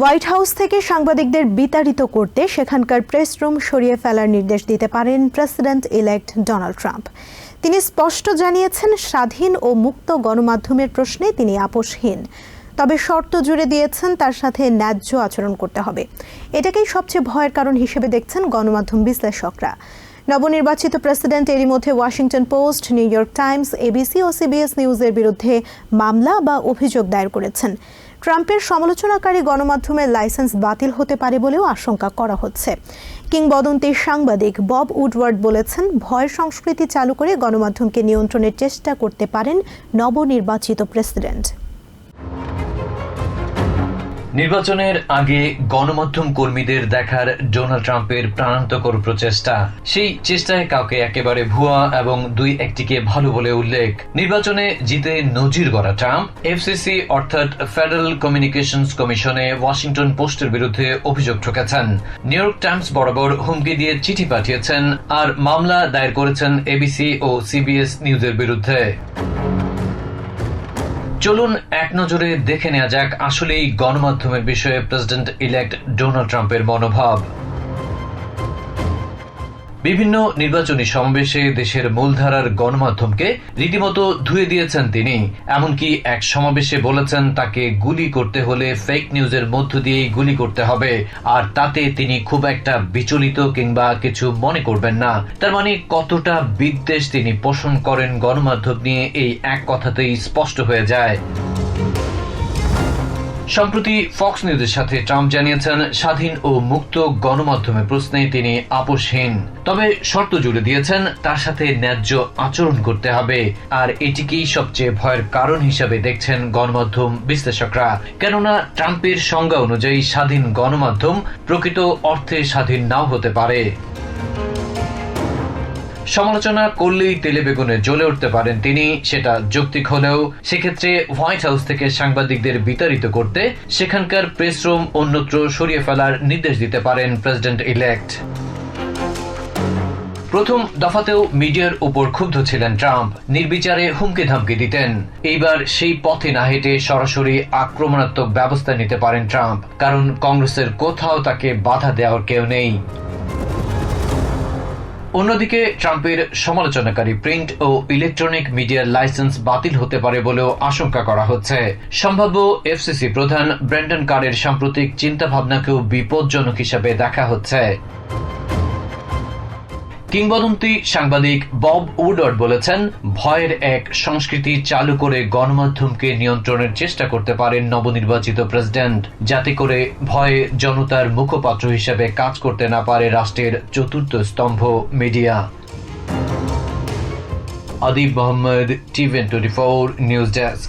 White house থেকে সাংবাদিকদের বিতাড়িত করতে সেখানকার প্রেস রুম সরিয়ে ফেলার নির্দেশ দিতে পারেন প্রেসিডেন্ট ইলেক্ট ডোনাল্ড ট্রাম্প। তিনি স্পষ্ট জানিয়েছেন, স্বাধীন ও মুক্ত গণমাধ্যমের প্রশ্নে তিনি আপোষহীন। তবে শর্ত জুড়ে দিয়েছেন, তার সাথে ন্যায্য আচরণ করতে হবে। এটাকেই সবচেয়ে ভয়ের কারণ হিসেবে দেখছেন গণমাধ্যম বিশ্লেষকরা। নবনির্বাচিত প্রেসিডেন্ট এরই মধ্যে Washington Post, New York Times ABC ও সিবিএস নিউজের বিরুদ্ধে মামলা বা অভিযোগ দায়ের করেছেন। ট্রাম্পের সমালোচনাকারী গণমাধ্যমের লাইসেন্স বাতিল হতে পারে বলেও আশঙ্কা করা হচ্ছে। কিংবদন্তির সাংবাদিক বব উডওয়ার্ড বলেছেন, ভয় সংস্কৃতি চালু করে গণমাধ্যমকে নিয়ন্ত্রণের চেষ্টা করতে পারেন নবনির্বাচিত প্রেসিডেন্ট। নির্বাচনের আগে গণমাধ্যম কর্মীদের দেখার ডোনাল্ড ট্রাম্পের প্রাণান্তকর প্রচেষ্টা। সেই চেষ্টায় কাউকে একেবারে ভুয়া এবং দুই একটিকে ভালো বলে উল্লেখ। নির্বাচনে জিতে নজির গড়া ট্রাম্প, এফসিসি অর্থাৎ ফেডারেল কমিউনিকেশনস কমিশনে ওয়াশিংটন পোস্টের বিরুদ্ধে অভিযোগ ঠকেছেন। নিউ ইয়র্ক টাইমস বরাবর হুমকি দিয়ে চিঠি পাঠিয়েছেন আর মামলা দায়ের করেছেন এবিসি ও সিবিএস নিউজের বিরুদ্ধে। চলুন এক নজরে দেখে নেওয়া যাক আসলেই গণমাধ্যমের বিষয়ে প্রেসিডেন্ট ইলেক্ট ডোনাল্ড ট্রাম্পের মনোভাব। বিভিন্ন নির্বাচনী সমাবেশে দেশের মূলধারার গণমাধ্যমকে রীতিমতো ধুয়ে দিয়েছেন তিনি। এমনকি এক সমাবেশে বলেছেন তাকে গুলি করতে হলে ফেক নিউজের মধ্য দিয়েই গুলি করতে হবে। আর তাতে তিনি খুব একটা বিচলিত কিংবা কিছু মনে করবেন না। তার মানে কতটা বিদ্বেষ তিনি পোষণ করেন গণমাধ্যম নিয়ে এই এক কথাতেই স্পষ্ট হয়ে যায়। সম্প্রতি ফক্স নিউজের সাথে ট্রাম্প জানিয়েছেন, স্বাধীন ও মুক্ত গণমাধ্যমের প্রশ্নে তিনি আপোষহীন। তবে শর্ত জুড়ে দিয়েছেন, তার সাথে ন্যায্য আচরণ করতে হবে। আর এটিকেই সবচেয়ে ভয়ের কারণ হিসাবে দেখছেন গণমাধ্যম বিশ্লেষকরা। কেননা ট্রাম্পের সংজ্ঞা অনুযায়ী স্বাধীন গণমাধ্যম প্রকৃত অর্থে স্বাধীন নাও হতে পারে। সমালোচনা করলেই তেলে বেগুনে জ্বলে উঠতে পারেন তিনি, সেটা যৌক্তিক হলেও সেক্ষেত্রে হোয়াইট হাউস থেকে সাংবাদিকদের বিতাড়িত করতে সেখানকার প্রেস রুম অন্যত্র সরিয়ে ফেলার নির্দেশ দিতে পারেন প্রেসিডেন্ট ইলেক্ট প্রথম দফাতেও মিডিয়ার উপর ক্ষুব্ধ ছিলেন ট্রাম্প, নির্বিচারে হুমকি ধামকি দিতেন। এইবার সেই পথে না হেঁটে সরাসরি আক্রমণাত্মক ব্যবস্থা নিতে পারেন ট্রাম্প, কারণ কংগ্রেসের কোথাও তাকে বাধা দেওয়ার কেউ নেই। অন্যদিকে ট্রাম্পের সমালোচনাকারী প্রিন্ট ও ইলেকট্রনিক মিডিয়ার লাইসেন্স বাতিল হতে পারে বলেও আশঙ্কা করা হচ্ছে। সম্ভাব্য এফসিসি প্রধান ব্র্যান্ডন কারের সাম্প্রতিক চিন্তাভাবনাকেও বিপজ্জনক হিসাবে দেখা হচ্ছে। কিংবদন্তি সাংবাদিক বব উডওয়ার্ড বলেছেন, ভয়ের এক সংস্কৃতি চালু করে গণমাধ্যমকে নিয়ন্ত্রণের চেষ্টা করতে পারেন নবনির্বাচিত প্রেসিডেন্ট, যাতে করে ভয়ে জনতার মুখপাত্র হিসেবে কাজ করতে না পারে রাষ্ট্রের চতুর্থ স্তম্ভ, media. Adib Mohammad টিভেন twenty four news desk.